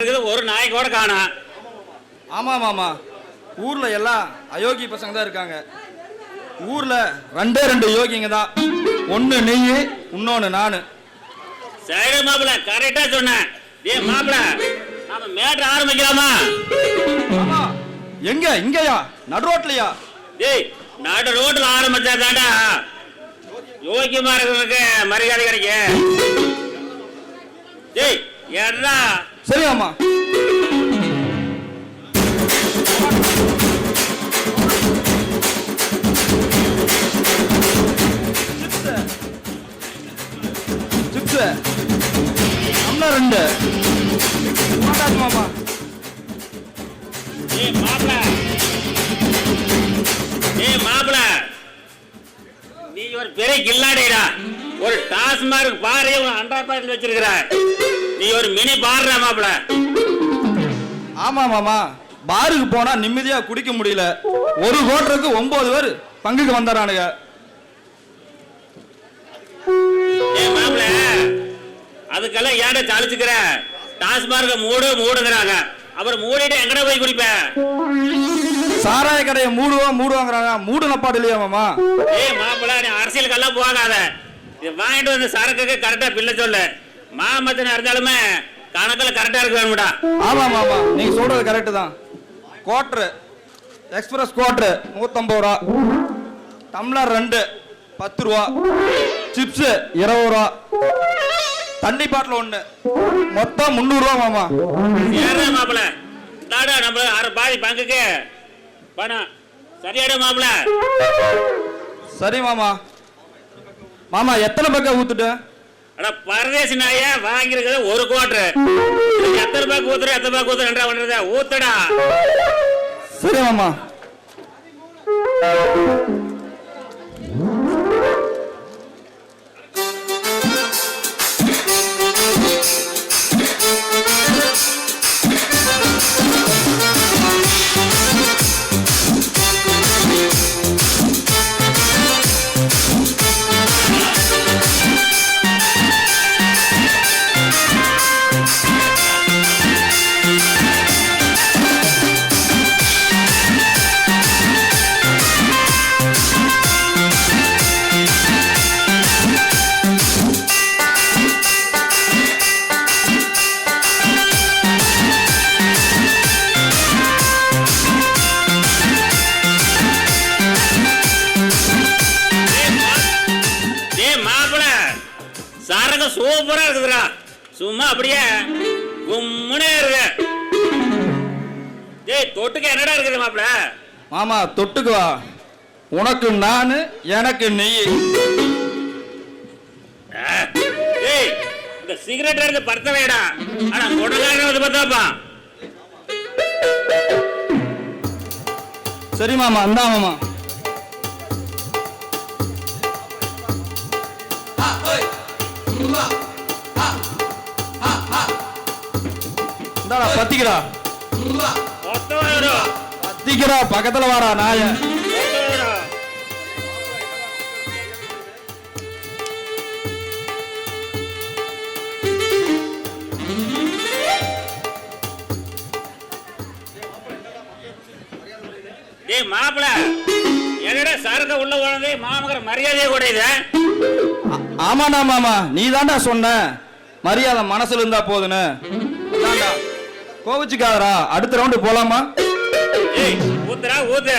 ஒரு நாய் கூட காணோம் ஆமாம் மாமா ஊரில் எல்லாம் அயோக்கி பசங்க தான் இருக்காங்க. ஊரில் ரெண்டே ரெண்டு யோகிங்க தான். ஒன்று நெய் இன்னொன்று நான். சரி மாப்பிள கரெக்டா சொன்னேன் ஏ மாப்பிள நாம மேட்ரு ஆரம்பிக்கலாமா? ஆமா. எங்க? இங்கயா? நடு ரோட்லையா? டேய் நடு ரோட்ல ஆரம்பிச்சா தாண்டா யோக்கியமா இருக்கிறவனுக்கு மரியாதை கிடைக்கும். டேய் ஏன்னா சரி மாமா சிப்ஸ். அண்ணா ரெண்டு. மாட்டாது மாமா ஏய் மாப்பிள. ஏய் மாப்பிள. நீ ஒரு பெரிய கில்லாடிடா. ஒரு டாஸ்மார்க் பாரு ஒரு அண்டா பாட்டில் வச்சிருக்கிற நீ ஒரு மினி பாடுற மாப்பிள. ஆமா மாமா. பாருக்கு போனா நிம்மதியா குடிக்க முடியல. ஒரு கோட்டருக்கு ஒன்பது பேர் பங்குக்கு மாப்பிள அதுக்கெல்லாம் ஏன்டா சலிச்சுக்கிற டாஸ்மார்க்க மூடு மூடுங்கிறாங்க. அப்புறம் மூடிட்டு எங்கடா போய் குடிப்ப? சாராய கடையை மூடுவோம் மூடுவாங்கிறாங்க. மூடு நப்பாடு இல்லையா மாமா? ஏய் மாப்பிள நீ அரசியலுக்கெல்லாம் போகாத. வாங்கிட்டு வந்து சரக்குக்கு கரெக்டா பில்ல சொல்லு. மாமத்தின இருந்தாலுமே கணக்கில் கரெக்டா இருக்க வேணும்டா. ஆமா மாமா நீங்க சொல்றது கரெக்ட் தான். கோட்ரு எக்ஸ்பிரஸ் கோட்ரு நூத்தம்பது ரூபா. டம்ளர் ரெண்டு பத்து ரூபா. சிப்ஸ் இருபது ரூபா. தண்ணி பாட்டில் ஒன்று மொத்தம் முந்நூறுரூவா மாமா. ஏறா மாப்பிள. தாடா நம்ம அரை பாதி பங்குக்கு. பணம் சரியாடா மாப்பிள. சரி மாமா. மாமா எத்தனை பக்கம் ஊத்துட்டேன் அட பரதேசி நாயா வாங்கியிருக்கிறது ஒரு கோட்டு எத்தனை பேக்கு ஊத்துற எத்தனை பேக்கு ஊத்துற என்ன பண்றது? ஊத்தடா. சரி மாமா. சரக்கு சூப்பரா இருக்குதுடா. சும்மா அப்படியே கும்முனே இருக்கு. டேய் தொட்டுக்க என்னடா இருக்குது மாப்பிள? மாமா தொட்டுக்கு வா. உனக்கு நான் எனக்கு நெய். டேய் இந்த சிகரெட் இருந்து படுத்த வேடா ஆனா கொடலாக வந்து பார்த்தாப்பா. சரி மாமா இந்தா மாமா. இந்தாடா பத்திக்கிறா பத்திக்கிறா பக்கத்துல வாடா நாய. டேய் மாப்பிள என்னடா சரக்கு உள்ள உழந்து மாமகர மரியாதையை கூடையுது ஆமாடா மாமா. நீ தாண்டா சொன்ன. மரியாதை மனசுல இருந்தா போதுன்னு. கோவிச்சுக்காதரா அடுத்த ரவுண்டு போலாமா? ஏய் ஊத்துறா ஊத்து.